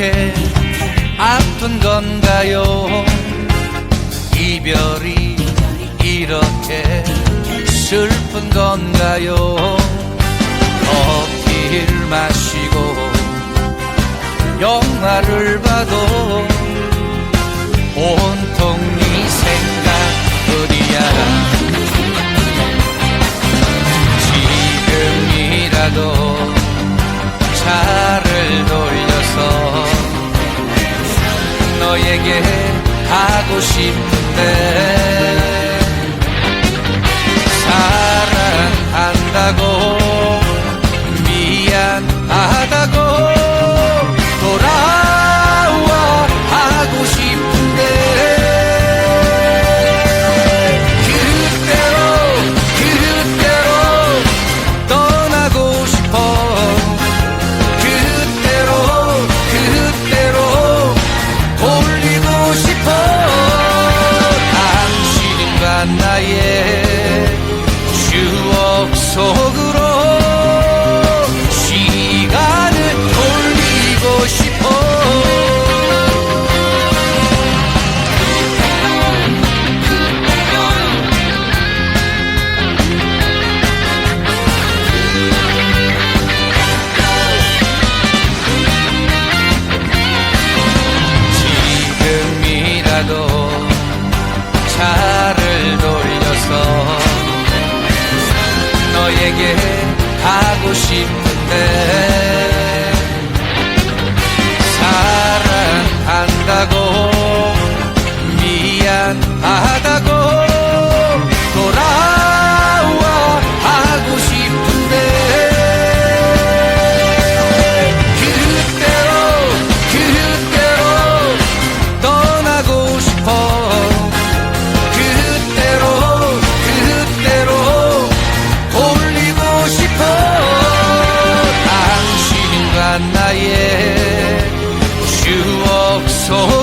아픈 건가요? 이별이 이렇게 슬픈 건가요? 커피를 마시고 영화를 봐도 온통 네 생각뿐이야. 지금이라도 너에게 하고 싶은 추억 하고 싶은데 나의 추억 속